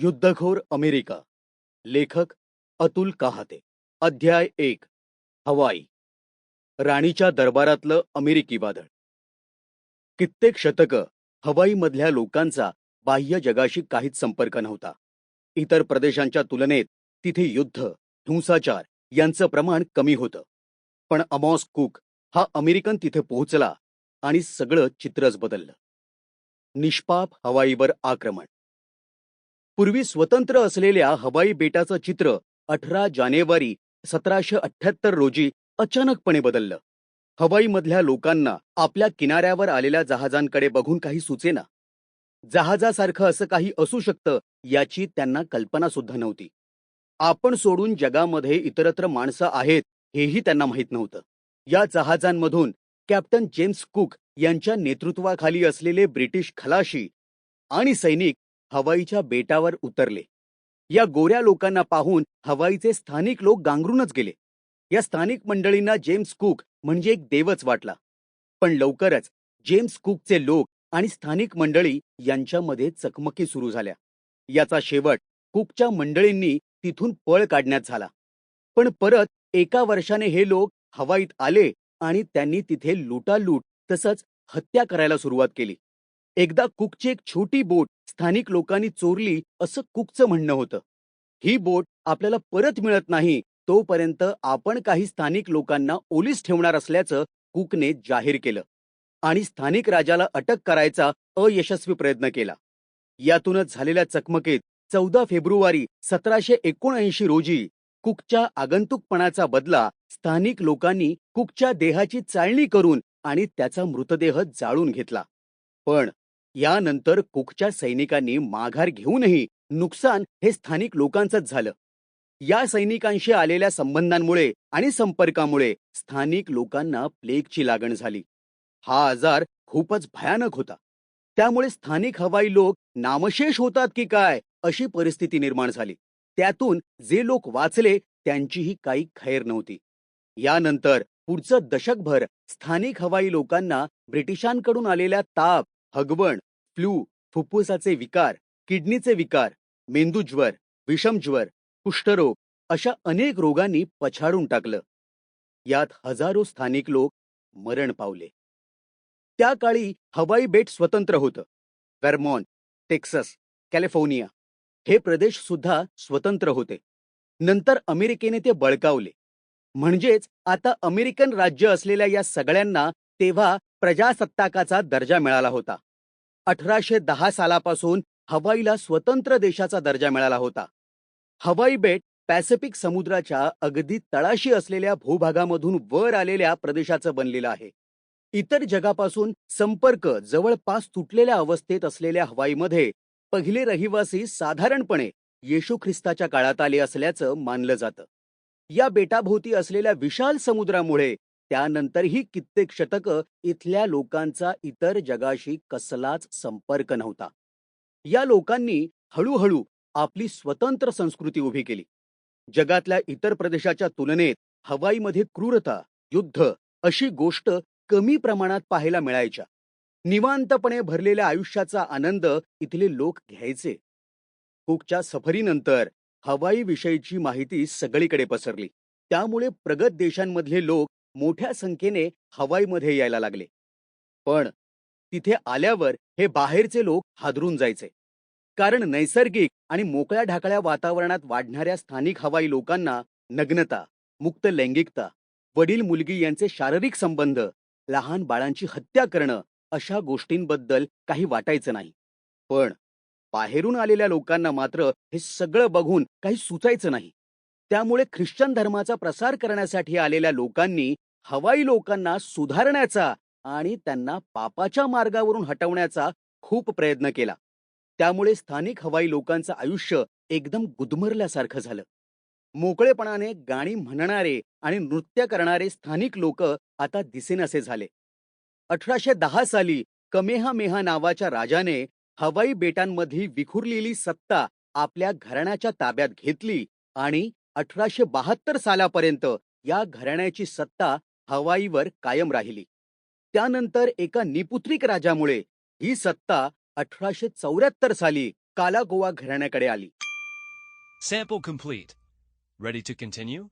युद्धखोर America. लेखक अतुल कहाते. अध्याय एक. हवाई. राणीच्या दरबारातलं अमेरिकी वादळ. कित्येक शतक हवाईमधल्या लोकांचा बाह्य जगाशी काहीच संपर्क नव्हता. इतर प्रदेशांच्या तुलनेत तिथे युद्ध हिंसाचार यांचं प्रमाण कमी होतं. पण अमॉस कुक हा अमेरिकन तिथे पोहोचला आणि सगळं चित्रच बदललं. निष्पाप हवाईवर आक्रमण. पूर्वी स्वतंत्र असलेल्या हवाई बेटाचं चित्र अठरा जानेवारी सतराशे अठ्ठ्याहत्तर रोजी अचानकपणे बदललं. हवाईमधल्या लोकांना आपल्या किनाऱ्यावर आलेल्या जहाजांकडे बघून काही सुचेना जहाजासारखं असं काही असू शकतं याची त्यांना कल्पना सुद्धा नव्हती. आपण सोडून जगामध्ये इतरत्र माणसं आहेत हेही त्यांना माहीत नव्हतं. या जहाजांमधून कॅप्टन जेम्स कुक यांच्या नेतृत्वाखाली असलेले ब्रिटिश खलाशी आणि सैनिक हवाईच्या बेटावर उतरले. या गोऱ्या लोकांना पाहून हवाईचे स्थानिक लोक गांगरूनच गेले. या स्थानिक मंडळींना जेम्स कुक म्हणजे एक देवच वाटला. पण लवकरच जेम्स कुकचे लोक आणि स्थानिक मंडळी यांच्यामध्ये चकमकी सुरू झाल्या. याचा शेवट कुकच्या मंडळींनी तिथून पळ काढण्यात झाला. पण परत एका वर्षाने हे लोक हवाईत आले आणि त्यांनी तिथे लुटालूट तसंच हत्या करायला सुरुवात केली. एकदा कुकची एक छोटी बोट स्थानिक लोकांनी चोरली असं कुकचं म्हणणं होतं. ही बोट आपल्याला परत मिळत नाही तोपर्यंत आपण काही स्थानिक लोकांना ओलीस ठेवणार असल्याचं कुकने जाहीर केलं आणि स्थानिक राजाला अटक करायचा अयशस्वी प्रयत्न केला. यातूनच झालेल्या चकमकीत चौदा फेब्रुवारी सतराशे एकोणऐंशी रोजी कुकच्या आगंतुकपणाचा बदला स्थानिक लोकांनी कुकच्या देहाची चाळणी करून आणि त्याचा मृतदेह जाळून घेतला. पण यानंतर कुकच्या सैनिकांनी माघार घेऊनही नुकसान हे स्थानिक लोकांचंच झालं. या सैनिकांशी आलेल्या संबंधांमुळे आणि संपर्कामुळे स्थानिक लोकांना प्लेगची लागण झाली. हा आजार खूपच भयानक होता. त्यामुळे स्थानिक हवाई लोक नामशेष होतात की काय अशी परिस्थिती निर्माण झाली. त्यातून जे लोक वाचले त्यांचीही काही खैर नव्हती. यानंतर पुढचं दशकभर स्थानिक हवाई लोकांना ब्रिटिशांकडून आलेल्या ताप हगवण फ्लू फुफ्फुसाचे विकार किडनीचे विकार मेंदूज्वर विषमज्वर कुष्ठरोग अशा अनेक रोगांनी पछाडून टाकलं. यात हजारो स्थानिक लोक मरण पावले. त्या काळी हवाई बेट स्वतंत्र होतं. वेरमॉन टेक्सस कॅलिफोर्निया हे प्रदेश सुद्धा स्वतंत्र होते. नंतर अमेरिकेने ते बळकावले. म्हणजेच आता अमेरिकन राज्य असलेल्या या सगळ्यांना तेव्हा प्रजासत्ताकाचा दर्जा मिळाला होता. अठराशे दहा सालापासून हवाईला स्वतंत्र देशाचा दर्जा मिळाला होता. हवाई बेट पॅसिफिक समुद्राच्या अगदी तळाशी असलेल्या भूभागामधून वर आलेल्या प्रदेशाचं बनलेलं आहे. इतर जगापासून संपर्क जवळपास तुटलेल्या अवस्थेत असलेल्या हवाईमध्ये पहिले रहिवासी साधारणपणे येशू ख्रिस्ताच्या काळात आले असल्याचं मानलं जातं. या बेटाभोवती असलेल्या विशाल समुद्रामुळे त्यानंतरही कित्येक शतक इथल्या लोकांचा इतर जगाशी कसलाच संपर्क नव्हता. या लोकांनी हळूहळू आपली स्वतंत्र संस्कृती उभी केली. जगातल्या इतर प्रदेशाच्या तुलनेत हवाईमध्ये क्रूरता युद्ध अशी गोष्ट कमी प्रमाणात पाहायला मिळायच्या. निवांतपणे भरलेल्या आयुष्याचा आनंद इथले लोक घ्यायचे. कुकच्या सफरीनंतर हवाई विषयीची माहिती सगळीकडे पसरली. त्यामुळे प्रगत देशांमधले लोक मोठ्या संख्येने हवाईमध्ये यायला लागले. पण तिथे आल्यावर हे बाहेरचे लोक हादरून जायचे. कारण नैसर्गिक आणि मोकळ्या ढाकळ्या वातावरणात वाढणाऱ्या स्थानिक हवाई लोकांना नग्नता मुक्त लैंगिकता वडील मुलगी यांचे शारीरिक संबंध लहान बाळांची हत्या करणं अशा गोष्टींबद्दल काही वाटायचं नाही. पण बाहेरून आलेल्या लोकांना मात्र हे सगळं बघून काही सुचायचं नाही. त्यामुळे ख्रिश्चन धर्माचा प्रसार करण्यासाठी आलेल्या लोकांनी हवाई लोकांना सुधारण्याचा आणि त्यांना पापाच्या मार्गावरून हटवण्याचा खूप प्रयत्न केला. त्यामुळे स्थानिक हवाई लोकांचं आयुष्य एकदम गुदमरल्यासारखं झालं. मोकळेपणाने गाणी म्हणणारे आणि नृत्य करणारे स्थानिक लोक आता दिसेनासे झाले. अठराशे दहा साली कमेहामेहा नावाच्या राजाने हवाई बेटांमधली विखुरलेली सत्ता आपल्या घराण्याच्या ताब्यात घेतली आणि अठराशे बहात्तर सालापर्यंत या घराण्याची सत्ता हवाईवर कायम राहिली त्यानंतर एका निपुत्रिक राजामुळे ही सत्ता अठराशे चौऱ्याहत्तर साली कालागोवा घराण्याकडे आली Sample complete. Ready to continue?